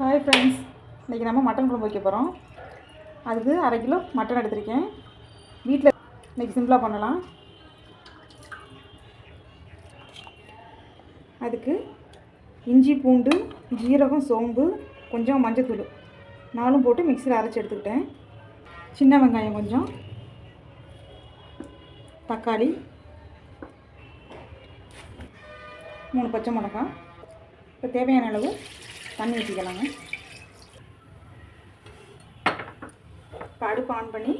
Hi friends இன்றைக்கி நம்ம mutton குழம்பு வைக்க போகிறோம் அதுக்கு அரை கிலோ மட்டன் எடுத்திருக்கேன். வீட்டில் இன்றைக்கி சிம்பிளாக பண்ணலாம். அதுக்கு இஞ்சி பூண்டு ஜீரகம் சோம்பு கொஞ்சம் மஞ்சத்தூள் நாலும் போட்டு மிக்சியில் அரைச்சி எடுத்துக்கிட்டேன். சின்ன வெங்காயம் கொஞ்சம். தக்காளி. மூணு பச்சை மிளகாய். இப்போ தேவையான அளவு தண்ணி ஊற்றிக்கலாங்க இப்போ அடுப்பு ஆன் பண்ணி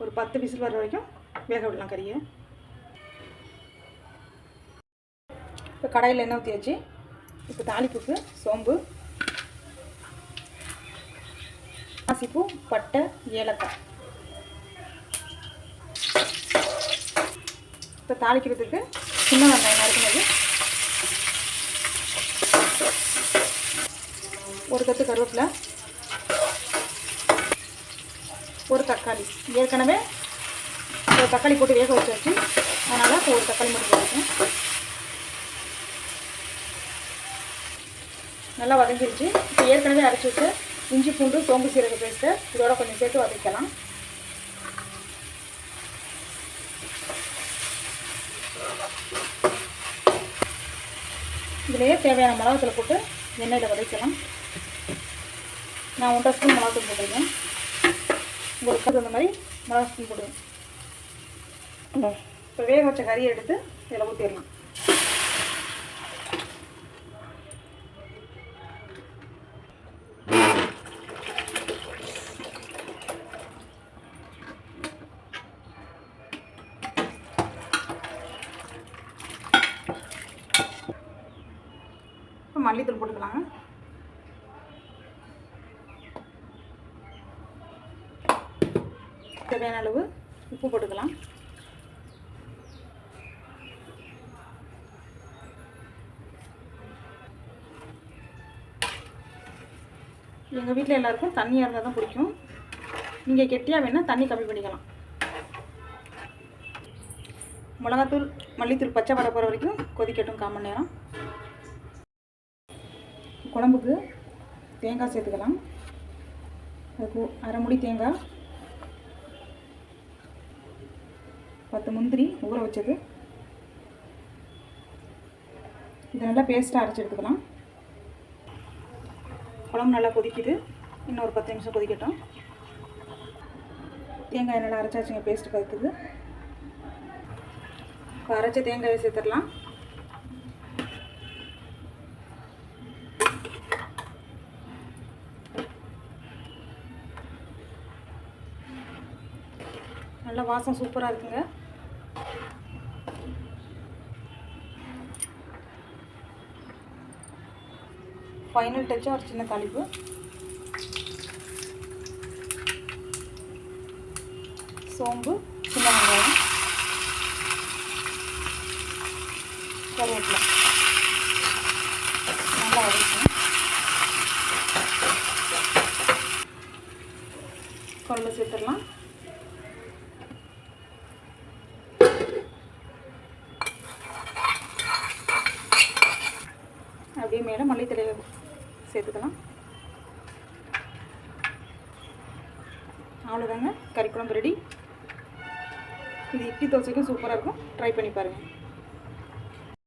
ஒரு பத்து விசில் வர வரைக்கும் வேக விடலாம் கறியை. இப்போ கடையில் எண்ணெய் ஊற்றியாச்சு இப்போ தாளிப்புக்கு சோம்பு ஆசிப்பூ பட்டை ஏலக்காய். இப்போ தாளிக்கிறதுக்கு சின்ன வெங்காயம் நறுக்குனது ஒரு கத்து கருவேப்பிலை ஒரு தக்காளி. ஏற்கனவே ஒரு தக்காளி போட்டு வேக வச்சாச்சு. அதனால் இப்போ ஒரு தக்காளி மட்டும் போட்டுருக்கேன் நல்லா வதங்கிருச்சு. இப்போ ஏற்கனவே அரைச்சி வச்சு இஞ்சி பூண்டு சோம்பு சீரக பேஸ்ட்டு இதோட கொஞ்சம் சேர்த்து வதக்கலாம். இதுலேயே தேவையான மிளகாத்தூள் போட்டு எண்ணெயில் வதக்கலாம். நான் ஒன்றரை ஸ்பூன் மிளகாத்தூள் போட்டுருக்கேன் உங்களுக்கு தகுந்த மாதிரி மிளகா ஸ்பூன் போடுவேன் இப்போ வேக வச்ச கறியை எடுத்து இதில் ஊற்றிடலாம் மல்லித்தூள் போட்டுக்கலாங்க. தேவையான அளவு உப்பு போட்டுக்கலாம். எங்கள் வீட்டில் எல்லாருக்கும் தண்ணியாக இருந்தால் தான் பிடிக்கும். நீங்கள் கெட்டியாக வேணால் தண்ணி கம்மி பண்ணிக்கலாம். மிளகாத்தூள் மல்லித்தூள் பச்சை வர போகிற வரைக்கும் கொதிக்கட்டும் கால் மணி நேரம். குழம்புக்கு தேங்காய் சேர்த்துக்கலாம். அதுக்கு அரை முடி தேங்காய் பத்து முந்திரி ஊற வச்சது. இதை நல்லா பேஸ்ட்டாக அரைச்சி எடுத்துக்கலாம். குழம்பு நல்லா கொதிக்குது. இன்னும் ஒரு பத்து நிமிஷம் கொதிக்கட்டும். தேங்காய் நல்லா அரைச்சாச்சுங்க பேஸ்ட் பார்த்துக்கு இப்போ அரைச்ச தேங்காயை சேர்த்துடலாம். நல்லா வாசம் சூப்பராக இருக்குங்க. ஃபைனல் டச்சாக ஒரு சின்ன தாளிப்பு சோம்பு சின்ன வெங்காயம். கருவேப்பிலை. நல்லா வரைக்கும் குழம்பு சேர்த்துடலாம். அப்படியே மேலே மல்லித்தலை சேர்த்துக்கலாம். அவ்வளோதாங்க. கறி குழம்பு ரெடி இது இட்லி தோசைக்கும் சூப்பராக இருக்கும். ட்ரை பண்ணி பாருங்கள்